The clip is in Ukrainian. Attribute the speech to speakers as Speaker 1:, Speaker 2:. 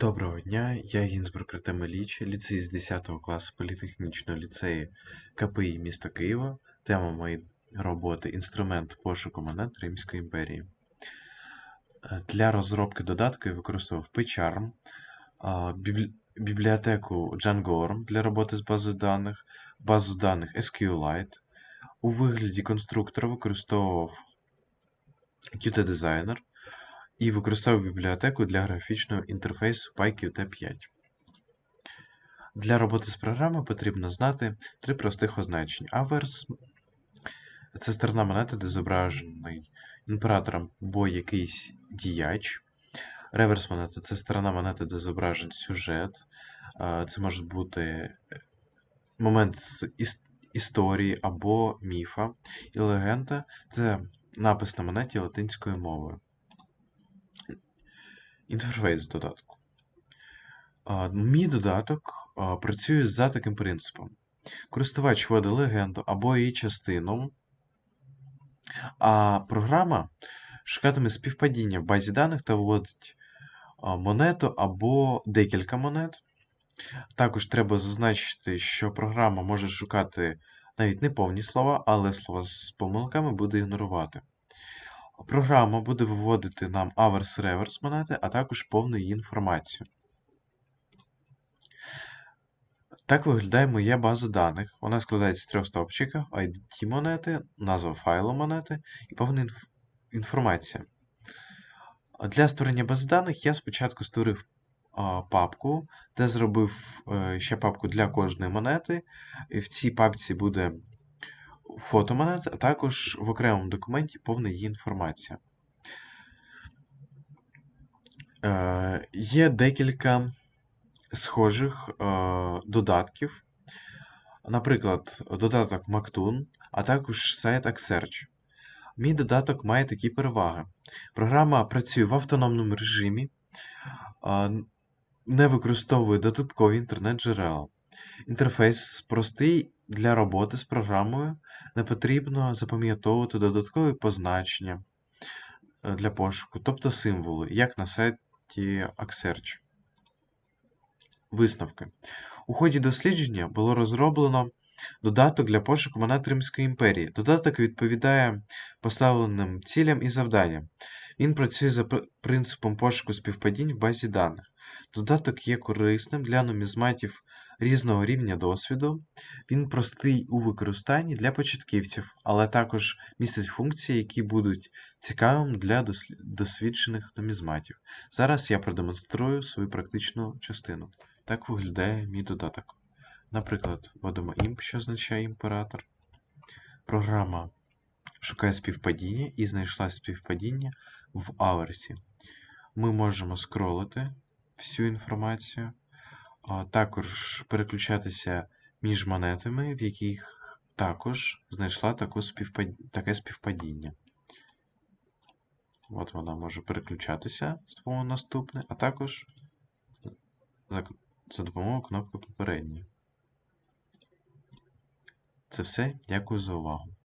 Speaker 1: Доброго дня, я Гінзбург Артем Ілліч, ліцей з 10 класу політехнічного ліцею КПІ міста Києва. Тема моєї роботи інструмент пошуку монет Римської імперії. Е, Для розробки додатку я використовував PyCharm, бібліотеку Django для роботи з базою даних, базу даних SQLite. У вигляді конструктора використовував Qt Designer і використовував бібліотеку для графічного інтерфейсу PyQt5. Для роботи з програмою потрібно знати три простих означення. Аверс це сторона монети, де зображений імператором або якийсь діяч. Реверс монети це сторона монети, де зображений сюжет. Це може бути момент з історії або міфа. І легенда це напис на монеті латинською мовою. Інтерфейс додатку. Мій додаток працює за таким принципом. Користувач вводить легенду або її частину, а програма шукатиме співпадіння в базі даних та вводить монету або декілька монет. Також треба зазначити, що програма може шукати навіть не повні слова, але слова з помилками буде ігнорувати. Програма буде виводити нам аверс-реверс монети, а також повну її інформацію. Так виглядає моя база даних. Вона складається з трьох стовпчиків: ID монети, назва файлу монети і повна інф- інформація. Для створення бази даних я спочатку створив а, папку, де зробив е, ще папку для кожної монети. І в цій папці буде фото монет, а також в окремому документі повна її інформація. Е, Є декілька схожих е, додатків. Наприклад, додаток Mactoon, а також сайт Axerch. Мій додаток має такі переваги. Програма працює в автономному режимі, не використовує додаткові інтернет-джерела. Інтерфейс простий для роботи з програмою, не потрібно запам'ятовувати додаткові позначення е, для пошуку, тобто символи, як на сайті Axerch. Висновки. У ході дослідження було розроблено додаток для пошуку монет Римської імперії. Додаток відповідає поставленим цілям і завданням. Він працює за принципом пошуку співпадінь в базі даних. Додаток є корисним для нумізматів різного рівня досвіду. Він простий у використанні для початківців, але також містить функції, які будуть цікавим для досвідчених нумізматів. Зараз я продемонструю свою практичну частину. Так виглядає мій додаток. Наприклад, вводимо imp, що означає імператор. Програма шукає співпадіння і знайшла співпадіння в аверсі. Ми можемо скролити всю інформацію, також переключатися між монетами, в яких також знайшла таку співпад... таке співпадіння. От вона може переключатися слово наступне, а також за допомогою кнопки попередньої. Це все. Дякую за увагу.